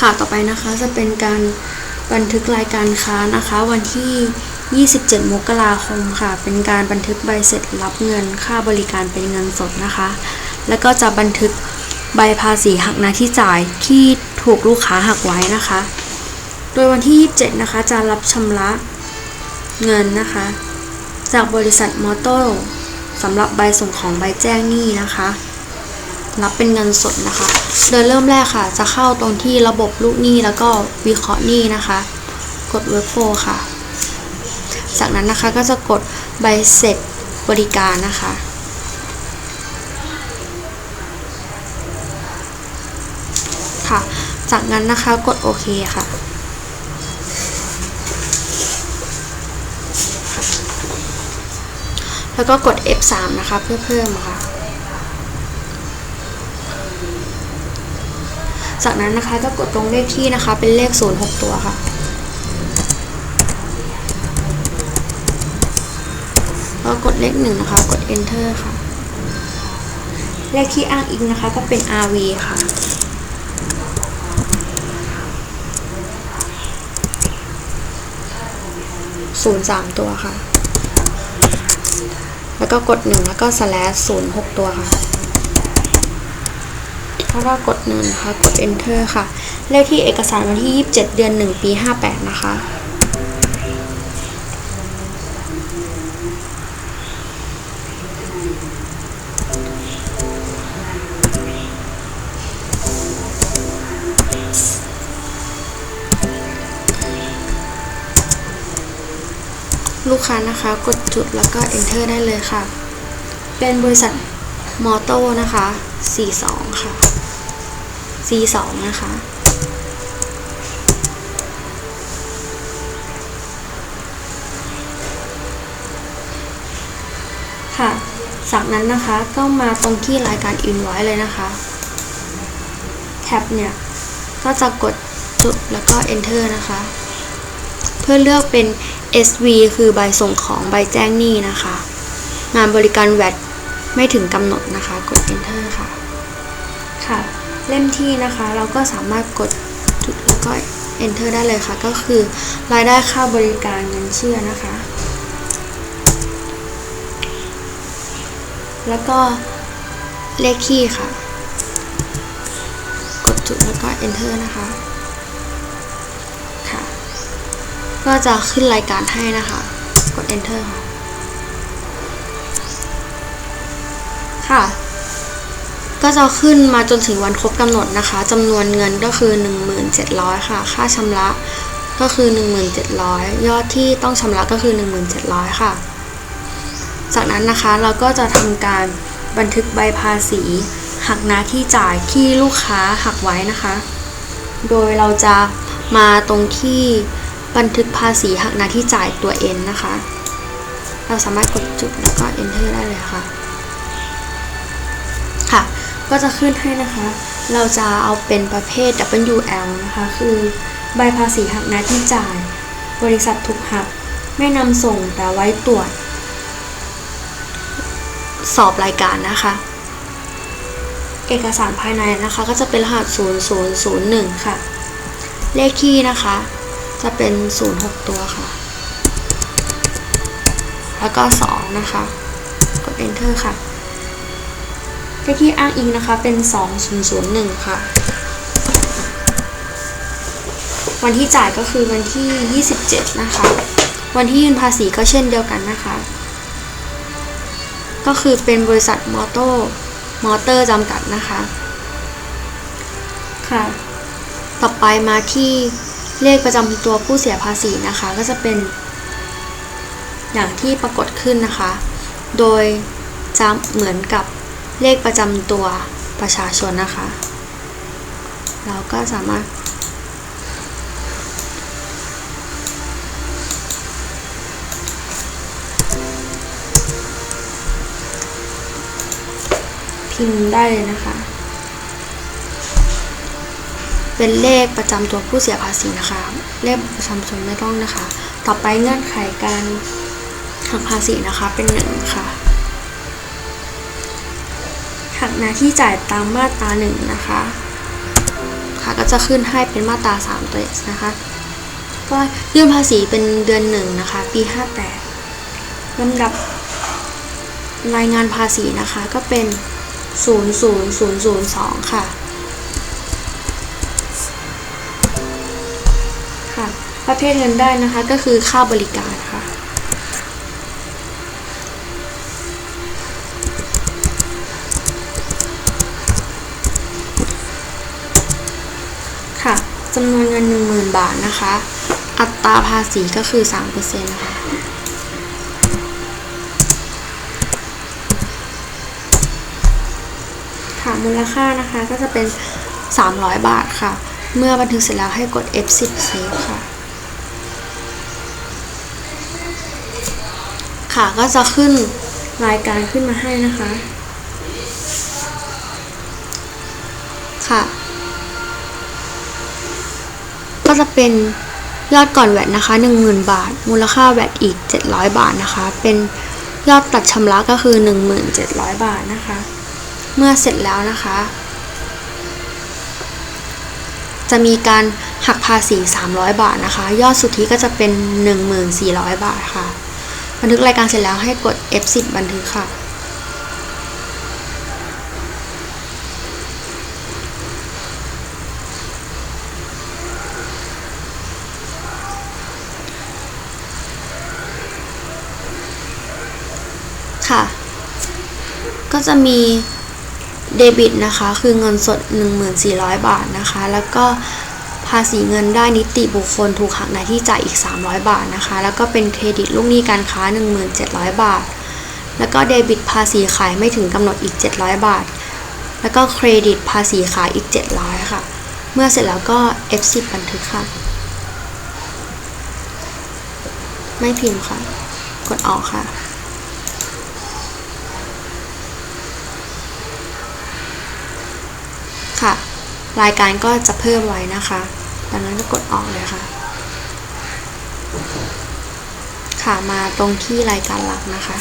ค่ะต่อไปนะคะจะเป็นการบันทึกรายการค้านะคะ วันที่ 27 มกราคมค่ะ เป็นการบันทึกใบเสร็จรับเงินค่าบริการเป็นเงินสดนะคะ แล้วก็จะบันทึกใบภาษีหักหน้าที่จ่ายที่ถูกลูกค้าหักไว้นะคะ โดยวันที่ 27 นะคะ จะรับชำระเงินนะคะ จากบริษัทมอโต้สำหรับใบส่งของใบแจ้งหนี้นะคะ รับเป็นเงินสดนะคะ โดยเริ่มแรกค่ะ จะเข้าตรงที่ระบบลูกหนี้แล้วก็วิเคราะห์หนี้นะคะ กด workflow ค่ะ จากนั้นนะคะก็จะกดใบเสร็จบริการนะคะค่ะ จากนั้นนะคะกดโอเคค่ะแล้วก็กด F3 นะคะ เพื่อเพิ่มค่ะ จากนั้นนะคะก็กดตรงเลขที่นะคะ เป็นเลข 0 6 ตัวค่ะ ก็กดเลขหนึ่งนะคะ กด enter ค่ะ เลขที่อ้างอิงนะคะก็เป็น RV ค่ะศูนย์สามตัวค่ะ แล้วก็กดหนึ่งแล้วก็ slash ศูนย์หกตัวค่ะ แล้วก็กดหนึ่งนะคะ กด enter ค่ะ เลขที่เอกสารวันที่ 27 เดือน 1 ปี 58 นะคะลูกค้านะคะกดจุดแล้วก็ enter ได้เลยค่ะ เป็นบริษัทมอโต้นะคะ 42 ค่ะ C2 นะคะ ค่ะ จากนั้นนะคะก็มาตรงที่รายการอินไว้เลยนะคะ แท็บเนี่ย ก็จะกดจุดแล้วก็ enter นะคะ เพื่อเลือกเป็น SV คือใบส่งของใบแจ้งหนี้นะคะ งานบริการแวดไม่ถึงกำหนดนะคะ กด enter ค่ะ เล่มที่นะคะ เราก็สามารถกดจุดแล้วก็ enter ได้เลยค่ะ ก็คือรายได้ค่าบริการเงินเชื่อนะคะ แล้วก็เลขที่ค่ะ กดจุดแล้วก็ enter นะคะค่ะ ก็จะขึ้นรายการให้นะคะ กด enter ค่ะค่ะ ก็จะขึ้นมาจนถึงวันครบกำหนดนะคะจำนวนเงินก็คือ 1700 ค่ะ ค่าชำระก็คือ 1700 ยอดที่ต้องชำระก็คือ 1700 ค่ะ จากนั้นนะคะเราก็จะทำการบันทึกใบภาษี หักหน้าที่จ่ายที่ลูกค้าหักไว้นะคะ โดยเราจะมาตรงที่บันทึกภาษีหักหน้าที่จ่ายตัว N นะคะ เราสามารถกดจุดแล้วก็ enter ได้เลยค่ะค่ะ ก็จะขึ้นให้นะคะ เราจะเอาเป็นประเภท WL นะคะ คือใบภาษีหักหน้าที่จ่าย บริษัทถูกหัก ไม่นำส่งแต่ไว้ตรวจ สอบรายการนะคะ เอกสารภายในนะคะก็จะเป็นรหัส 0001 ค่ะ เลขที่นะคะ จะเป็น 06 ตัวค่ะ แล้วก็ 2 นะคะ กด enter ค่ะ เลขที่อ้างอิงนะคะเป็น 2001 ค่ะ วันที่จ่ายก็คือวันที่ 27 นะคะ วันที่ยื่นภาษีก็เช่นเดียวกันนะคะ ก็คือเป็นบริษัทมอโต้มอเตอร์จำกัดนะคะ ค่ะ ต่อไปมาที่เลขประจำตัวผู้เสียภาษีนะคะ ก็จะเป็น อย่างที่ปรากฏขึ้นนะคะ โดยจะเหมือนกับ เลขประจำตัวประชาชนนะคะ เราก็สามารถ พิมพ์ได้เลยนะคะ เป็นเลขประจำตัวผู้เสียภาษีนะคะ เลขประจำตัวไม่ต้องนะคะ ต่อไปเงื่อนไขการหักภาษีนะคะเป็นหนึ่งค่ะ หักหน้าที่จ่ายตามมาตราหนึ่งนะคะ ค่ะก็จะขึ้นให้เป็นมาตรา3ตัวนะคะว่ายื่นภาษีเป็นเดือนหนึ่งนะคะ ปี58ลำดับรายงานภาษีนะคะก็เป็น 00002 ค่ะ ค่ะ ประเภทเงินได้นะคะก็คือค่าบริการ จำนวนเงิน 10,000 บาทนะคะ อัตราภาษีก็คือ 3%นะคะค่ะมูลค่านะคะก็จะเป็น 300 บาทค่ะ เมื่อบันทึกเสร็จแล้วให้กด F10 Save ค่ะ ค่ะก็จะขึ้นรายการขึ้นมาให้นะคะ ค่ะ ก็จะเป็นยอดก่อนแวดนะคะ 10,000 บาท มูลค่าแวดอีก 700 บาทนะคะ เป็นยอดตัดชำระก็คือ 1700 บาทนะคะ เมื่อเสร็จแล้วนะคะ จะมีการหักภาษี 300 บาทนะคะ ยอดสุทธิก็จะเป็น 1400 บาทค่ะ บันทึกรายการเสร็จแล้วให้กด F10 บันทึกค่ะค่ะ ก็จะมีเดบิตนะคะ คือเงินสด 1400 บาทนะคะ แล้วก็ภาษีเงินได้นิติบุคคลถูกหักในที่จ่ายอีก 300 บาทนะคะ แล้วก็เป็นเครดิตลูกหนี้การค้า 1700 บาท แล้วก็เดบิตภาษีขายไม่ถึงกำหนดอีก 700 บาท แล้วก็เครดิตภาษีขายอีก 700 ค่ะ เมื่อเสร็จแล้วก็ F10 บันทึกค่ะ ไม่พิมพ์ค่ะ กดออกค่ะ ค่ะ รายการก็จะเพิ่มไว้นะคะดังนั้นก็กดออกเลยค่ะ ค่ะมาตรงที่รายการหลักนะคะ